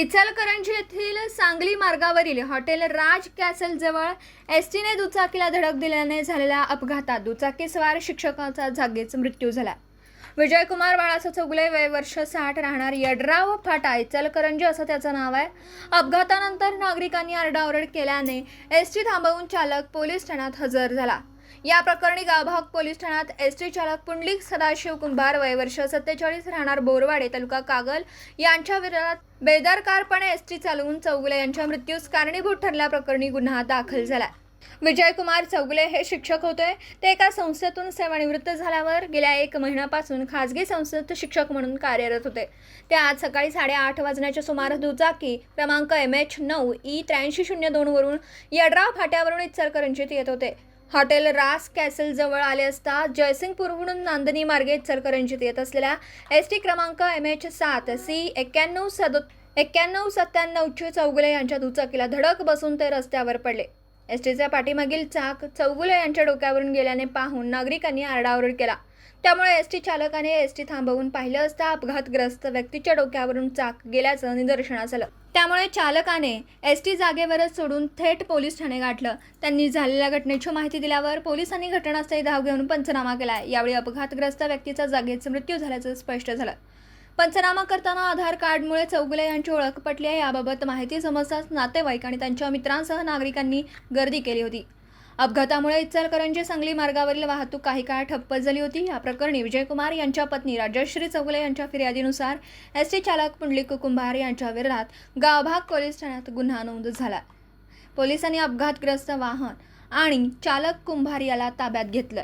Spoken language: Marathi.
इचलकरंजी येथील सांगली मार्गावरील हॉटेल राज कॅसल जवळ एस टीने दुचाकीला धडक दिल्याने झालेल्या अपघातात दुचाकीस्वार शिक्षकाचा जागीच मृत्यू झाला. विजयकुमार बाळाचं चौगुले वय वर्ष साठ राहणार यड्राव फाटा इचलकरंजी असं त्याचं नाव आहे. अपघातानंतर नागरिकांनी आरडाओरड केल्याने एस टी थांबवून चालक पोलीस ठाण्यात हजर झाला. या प्रकरणी गावभाग पोलीस ठाण्यात एस टी चालक पुंडलिक सदाशिव कुंभार वयवर्ष सत्तेचाळीस राहणार बोरवाडे तालुका कागल यांच्या विरोधात बेदरकारपणे एस टी चालवून चौगुले यांच्या मृत्यूस कारणीभूत ठरल्याप्रकरणी गुन्हा दाखल झाला. विजयकुमार चौगुले हे शिक्षक होते. ते एका संस्थेतून सेवानिवृत्त झाल्यावर गेल्या एक महिन्यापासून खाजगी संस्थेत शिक्षक म्हणून कार्यरत होते. ते आज सकाळी साडेआठ वाजण्याच्या सुमारास दुचाकी क्रमांक एम एच नऊ ई त्र्याऐंशी शून्य दोनवरून यड्राव फाट्यावरून इचलकरंजीत येत होते. हॉटेल रास कॅसलजवळ आले असता जयसिंगपूरहून नांदणी मार्गे इचलकरंजीत येत असलेल्या एस टी क्रमांक एम एच सात सी एक्क्याण्णव सदो एक्क्याण्णव सत्त्याण्णवचे चौगुले यांच्या दुचाकीला धडक बसून ते रस्त्यावर पडले. एस टीच्या पाठीमागील चाक चौगुले यांच्या डोक्यावरून गेल्याने पाहून नागरिकांनी आरडाओरड केला. त्यामुळे एस टी चालकाने एस टी थांबवून पाहिलं असता अपघातग्रस्त व्यक्तीच्या डोक्यावरून चाक गेल्याचं निदर्शनास आलं. त्यामुळे चालकाने एस टी जागेवरच सोडून थेट पोलीस ठाणे गाठलं. त्यांनी झालेल्या घटनेची माहिती दिल्यावर पोलिसांनी घटनास्थळी धाव घेऊन पंचनामा केला यावेळी अपघातग्रस्त व्यक्तीचा जागेच मृत्यू झाल्याचं स्पष्ट झालं. पंचनामा करताना आधार कार्डमुळे चौगुले यांची ओळख पटली आहे. याबाबत माहिती समजताच नातेवाईक आणि त्यांच्या मित्रांसह नागरिकांनी गर्दी केली होती. अपघातामुळे इचलकरंजी सांगली मार्गावरील वाहतूक काही काळ ठप्प झाली होती. या प्रकरणी विजयकुमार यांच्या पत्नी राजश्री चौगुले यांच्या फिर्यादीनुसार एस टी चालक पुंडलिक कुंभार यांच्या विरोधात गावभाग पोलीस ठाण्यात गुन्हा नोंद झाला. पोलिसांनी अपघातग्रस्त वाहन आणि चालक कुंभार याला ताब्यात घेतलं